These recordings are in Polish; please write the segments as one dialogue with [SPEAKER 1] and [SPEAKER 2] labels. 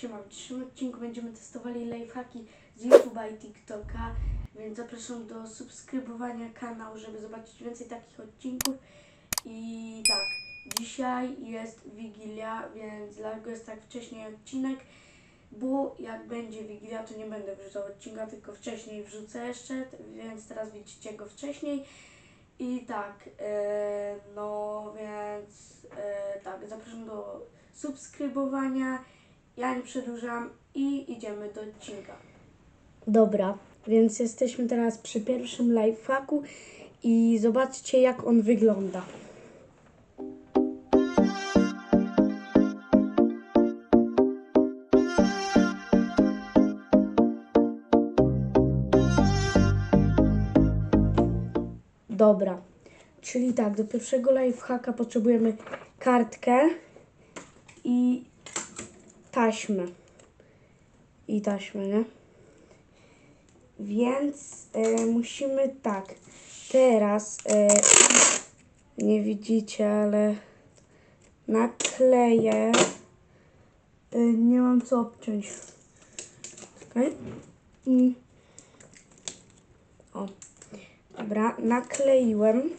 [SPEAKER 1] Siema, w dzisiejszym odcinku będziemy testowali lifehacki z YouTube'a i TikToka, więc zapraszam do subskrybowania kanału, żeby zobaczyć więcej takich odcinków. I tak, dzisiaj jest Wigilia, więc dlatego jest tak wcześniej odcinek, bo jak będzie Wigilia, to nie będę wrzucał odcinka, tylko wcześniej wrzucę jeszcze, więc teraz widzicie go wcześniej. I tak, e, no więc e, tak, zapraszam do subskrybowania. Ja nie przedłużam i idziemy do odcinka. Dobra, więc jesteśmy teraz przy pierwszym lifehacku i zobaczcie jak on wygląda. Dobra, czyli tak, do pierwszego lifehacka potrzebujemy kartkę i taśmę. I taśmę, nie? Więc e, musimy tak. Teraz e, nie widzicie, ale nakleję. E, nie mam co obciąć. Okay. I o. Dobra, nakleiłem.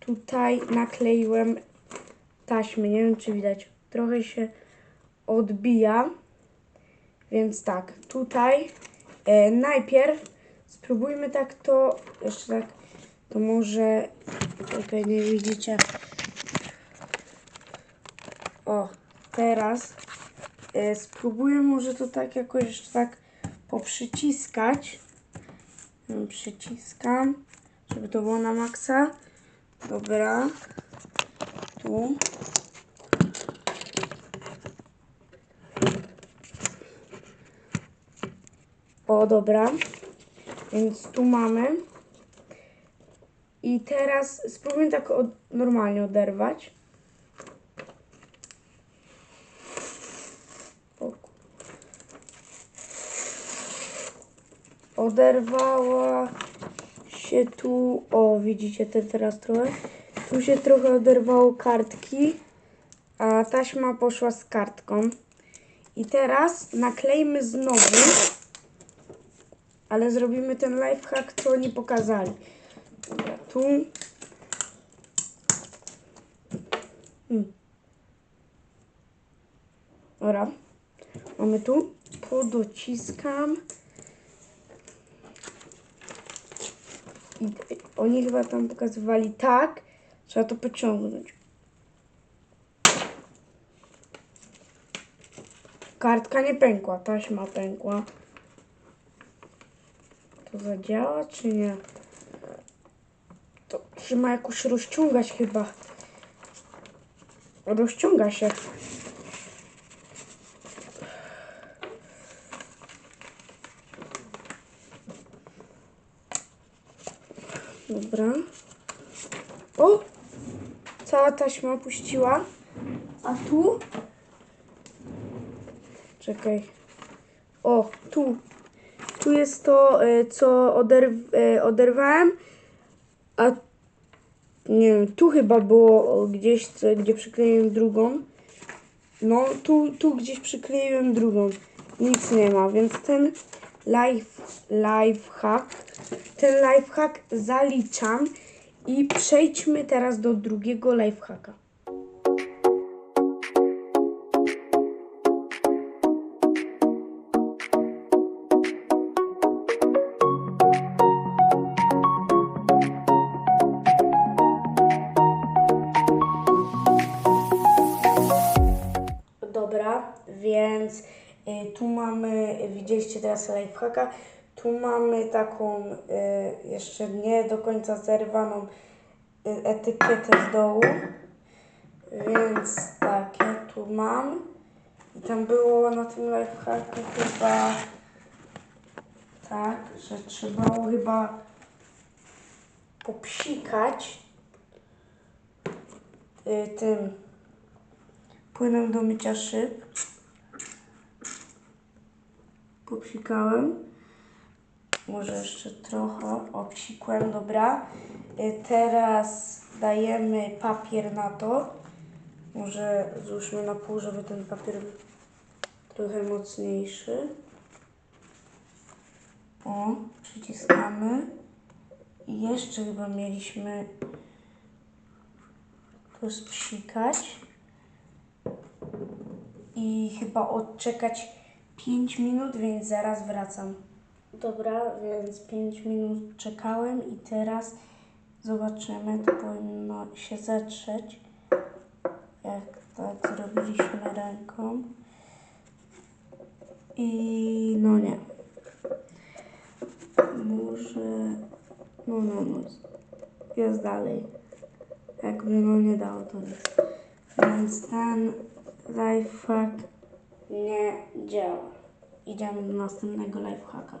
[SPEAKER 1] Tutaj nakleiłem taśmy. Nie wiem, czy widać. Trochę się odbija. Więc tak, tutaj e, najpierw spróbujmy tak to, jeszcze tak, to może, tutaj nie widzicie. O, teraz e, spróbuję może to tak jakoś jeszcze tak poprzyciskać. Mm, Przyciskam, żeby to było na maksa. Dobra. Tu. O, dobra. Więc tu mamy. I teraz spróbujmy tak od, normalnie oderwać. Oderwała się tu. O, widzicie te teraz trochę. Tu się trochę oderwało kartki, a taśma poszła z kartką. I teraz naklejmy znowu ale zrobimy ten lifehack, co oni pokazali. Tu. Hmm. Dobra. Mamy tu. Podociskam. I oni chyba tam pokazywali tak. Trzeba to pociągnąć. Kartka nie pękła, taśma pękła. To zadziała, czy nie? To trzeba jakoś rozciągać chyba. Rozciąga się. Dobra. O! Cała taśma puściła. A tu? Czekaj. O, tu. Tu jest to, y, co oderw y, oderwałem, a nie wiem, tu chyba było gdzieś, gdzie przykleiłem drugą. No, tu, tu gdzieś przykleiłem drugą. Nic nie ma, więc ten life, life hack, ten life hack zaliczam i przejdźmy teraz do drugiego life hacka. Tu mamy, widzieliście teraz lifehacka, tu mamy taką y, jeszcze nie do końca zerwaną y, etykietę z dołu, więc tak, ja tu mam. I tam było na tym lifehacku chyba tak, że trzeba było chyba popsikać y, tym płynem do mycia szyb. Popsikałem. Może jeszcze trochę obsikłem, dobra. Y, Teraz dajemy papier na to. Może złóżmy na pół, żeby ten papier trochę mocniejszy. O, przyciskamy. I jeszcze chyba mieliśmy to spsikać. I chyba odczekać 5 minut, więc zaraz wracam. Dobra, więc 5 minut czekałem i teraz zobaczymy, to powinno się zetrzeć. Jak tak zrobiliśmy ręką. I no nie. Może. No, no, no. Jest dalej. Jakby no nie dało to nic. Więc ten lifehack nie działa. Idziemy do następnego lifehacka.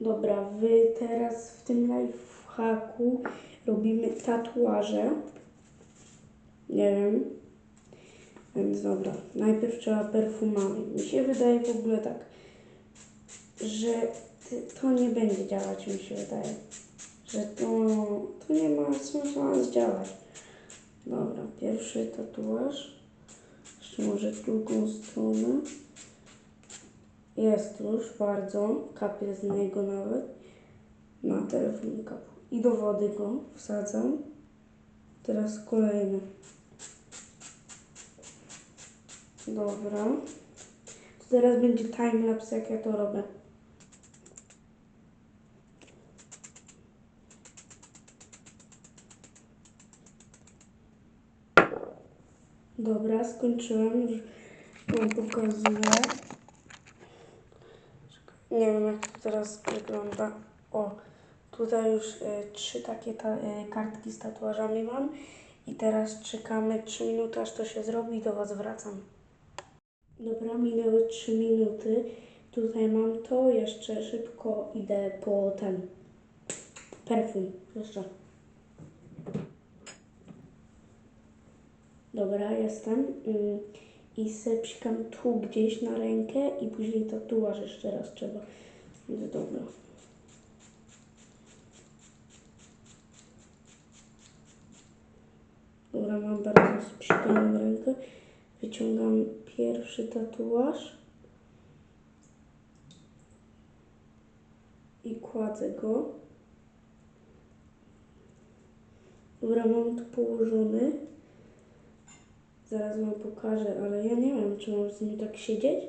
[SPEAKER 1] Dobra, wy teraz w tym lifehacku robimy tatuaże. Nie wiem. Więc dobra, najpierw trzeba perfumami. Mi się wydaje w ogóle tak, że to nie będzie działać, mi się wydaje. Że to, to nie ma sensu działać. Dobra, pierwszy tatuaż. Jeszcze może drugą stronę. Jest już bardzo, kapie z niego nawet. Na telefon kapu. I do wody go wsadzam. Teraz kolejny. Dobra. To teraz będzie timelapse, jak ja to robię. Dobra, skończyłem. Już wam pokazuję. Nie wiem jak to teraz wygląda. O, tutaj już y, trzy takie ta, y, kartki z tatuażami mam. I teraz czekamy 3 minuty, aż to się zrobi i do Was wracam. Dobra, minęły 3 minuty. Tutaj mam to, jeszcze szybko idę po ten perfum. Jeszcze. Dobra, jestem. Mm, I se tu gdzieś na rękę i później tatuaż jeszcze raz trzeba. Więc dobra. Dobra, mam bardzo spsikaną rękę. Wyciągam pierwszy tatuaż. I kładzę go. Dobra, mam tu położony. Zaraz wam pokażę, ale ja nie wiem, czy mam z nim tak siedzieć.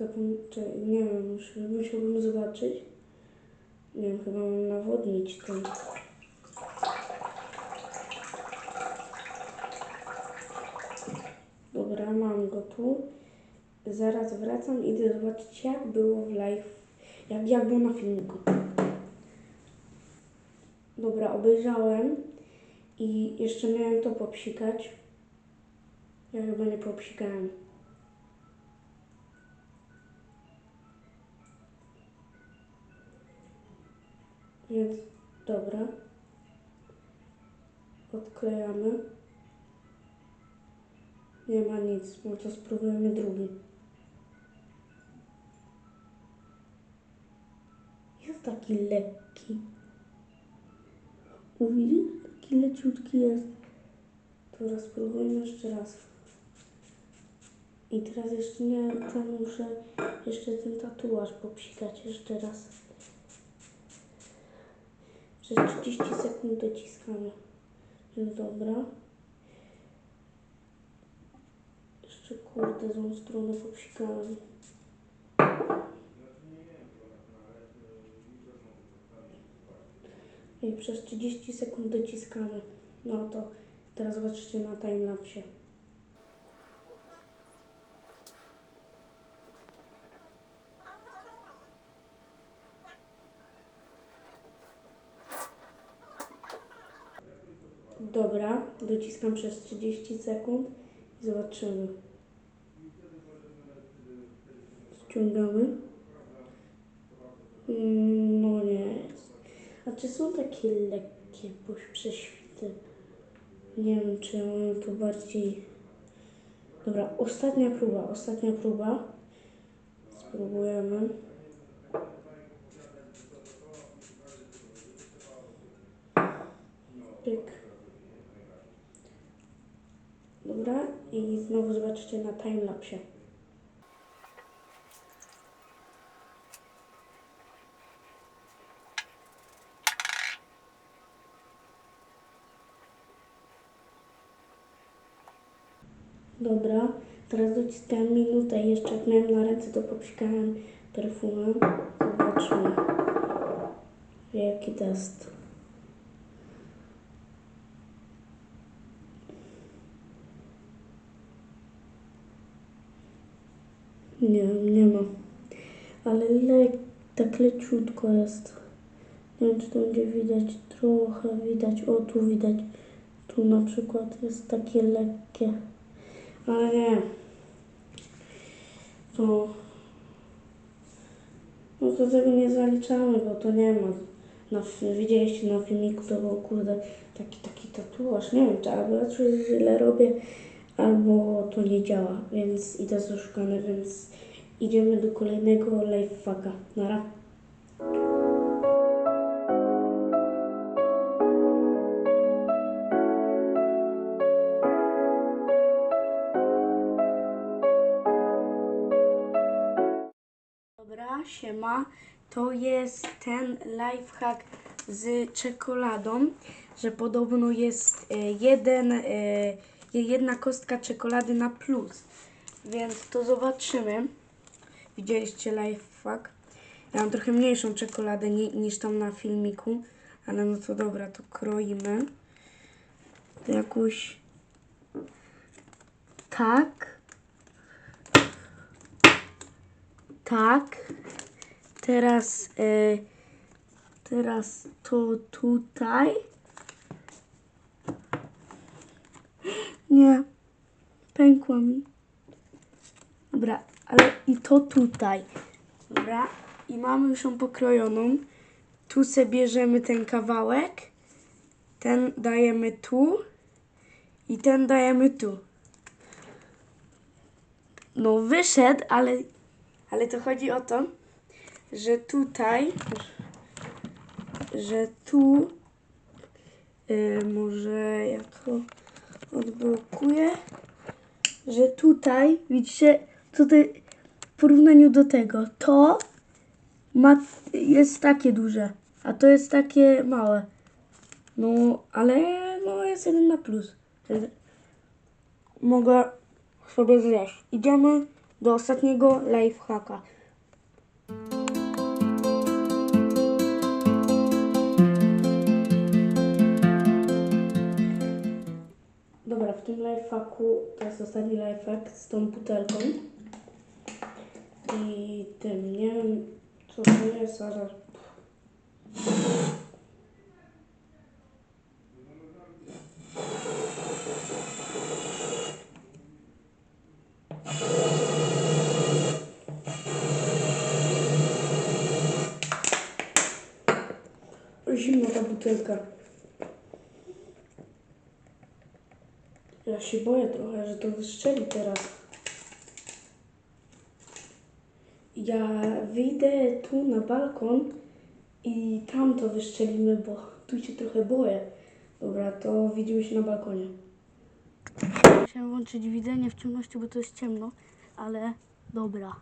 [SPEAKER 1] Zapom- nie wiem, musiałbym zobaczyć. Nie wiem, chyba mam nawodnić ten. Dobra, mam go tu. Zaraz wracam i idę zobaczyć, jak było w live, jak, jak było na filmiku. Dobra, obejrzałem i jeszcze miałem to popsikać. Ja chyba nie popsikałem. Więc dobra. Odklejamy. Nie ma nic, no to spróbujemy drugi. Jest taki lekki. Uwidzisz? Taki leciutki jest. Dobra, spróbujmy jeszcze raz. I teraz jeszcze nie, tam muszę jeszcze ten tatuaż popsikać jeszcze raz. Przez 30 sekund dociskamy. Więc dobra. Jeszcze kurde, złą stronę popsikałem. I przez 30 sekund dociskamy. No to teraz zobaczycie na timelapsie. Dobra, dociskam przez 30 sekund I zobaczymy. Ściągamy. Mm, No nie. A czy są takie lekkie prześwity? Nie wiem, czy ja mam tu bardziej... Dobra, ostatnia próba, ostatnia próba. Spróbujemy. Pyk. Dobra, i znowu zobaczycie na timelapsie. Dobra, teraz dociskałem minutę i jeszcze jak miałem na ręce, to popsikałem perfumem. Zobaczymy. Wielki test. Nie, nie ma. Ale le, tak leciutko jest. Nie wiem, czy to będzie widać. Trochę widać. O, tu widać. Tu na przykład jest takie lekkie. Ale nie. To... No to tego nie zaliczamy, bo to nie ma. Na, widzieliście na filmiku, to był kurde taki, taki tatuaż. Nie wiem, czy albo ja źle robię, albo to nie działa, więc idę zaszukane, więc idziemy do kolejnego lifehacka. Nara. Dobra, siema. To jest ten lifehack z czekoladą, że podobno jest e, jeden, e, jedna kostka czekolady na plus. Więc to zobaczymy. Widzieliście lifehack? Ja mam trochę mniejszą czekoladę ni, niż tam na filmiku, ale no to dobra, to kroimy. To jakąś tak. Tak. Teraz, e, teraz to tutaj. Nie, pękła mi. Dobra, ale i to tutaj. Dobra, i mamy już ją pokrojoną. Tu sobie bierzemy ten kawałek. Ten dajemy tu. I ten dajemy tu. No wyszedł, ale ale to chodzi o to, że tutaj, że tu, y, może ja to odblokuję, że tutaj, widzicie, tutaj w porównaniu do tego, to ma, jest takie duże, a to jest takie małe. No, ale no jest jeden na plus. Mogę sobie zjeść. Idziemy do ostatniego lifehacka. Dobra, w tym lifehacku to jest ostatni lifehack z tą butelką i tym, nie wiem co to jest, ale zimna ta butelka. Ja się boję trochę, że to wystrzeli teraz. Ja wyjdę tu na balkon i tam to wyszczelimy, bo tu się trochę boję. Dobra, to widzimy się na balkonie. Musiałem włączyć widzenie w ciemności, bo to jest ciemno, ale dobra.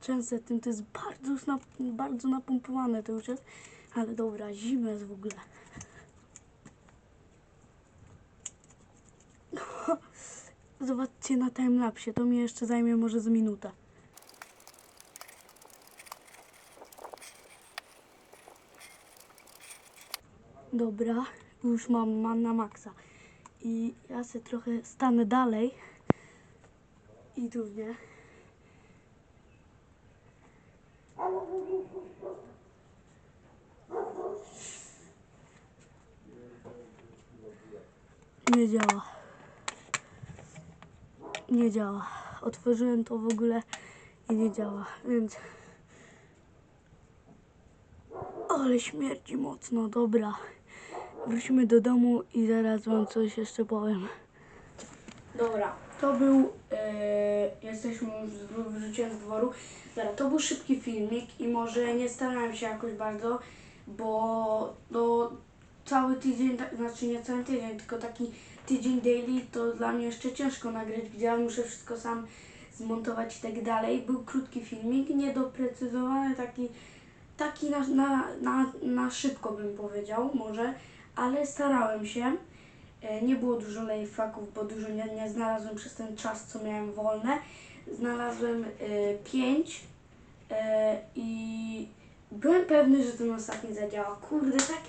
[SPEAKER 1] Często tym to jest bardzo, bardzo napompowane to już jest, ale dobra, zimę jest w ogóle. Zobaczcie na timelapsie, to mi jeszcze zajmie może z minutę. Dobra, już mam, mam na maksa. I ja se trochę stanę dalej. I tu, nie? Nie działa. Nie działa. Otworzyłem to w ogóle i nie działa, więc... Ale śmierdzi mocno, dobra. Wrócimy do domu i zaraz wam coś jeszcze powiem. Dobra, to był... e, jesteśmy już z- wróciłem z dworu. Dobra, to był szybki filmik i może nie starałem się jakoś bardzo, bo no, cały tydzień, znaczy nie cały tydzień, tylko taki tydzień daily to dla mnie jeszcze ciężko nagrać, gdzie ja muszę wszystko sam zmontować i tak dalej. Był krótki filmik, niedoprecyzowany, taki, taki na, na, na, na szybko bym powiedział może, ale starałem się. E, Nie było dużo lifehacków, bo dużo nie, nie znalazłem przez ten czas, co miałem wolne. Znalazłem e, pięć e, i byłem pewny, że ten ostatni zadziała. Kurde, tak,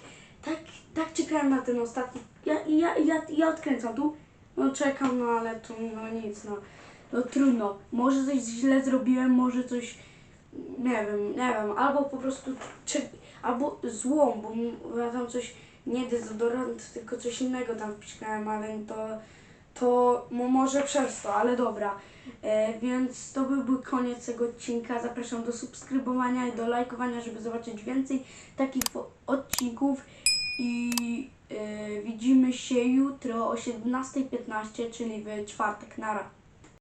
[SPEAKER 1] tak, tak czekałem na ten ostatni. Ja, ja, ja, ja odkręcam tu. No czekam, no ale tu no nic, no. No trudno. Może coś źle zrobiłem, może coś nie wiem, nie wiem, albo po prostu czy, albo złą, bo ja tam coś nie dezodorant, tylko coś innego tam wpiskałem, ale to to mo- może przez to, ale dobra. E, więc to byłby koniec tego odcinka. Zapraszam do subskrybowania i do lajkowania, żeby zobaczyć więcej takich odcinków. I e, widzimy się jutro o 17.15, czyli w czwartek. Nara.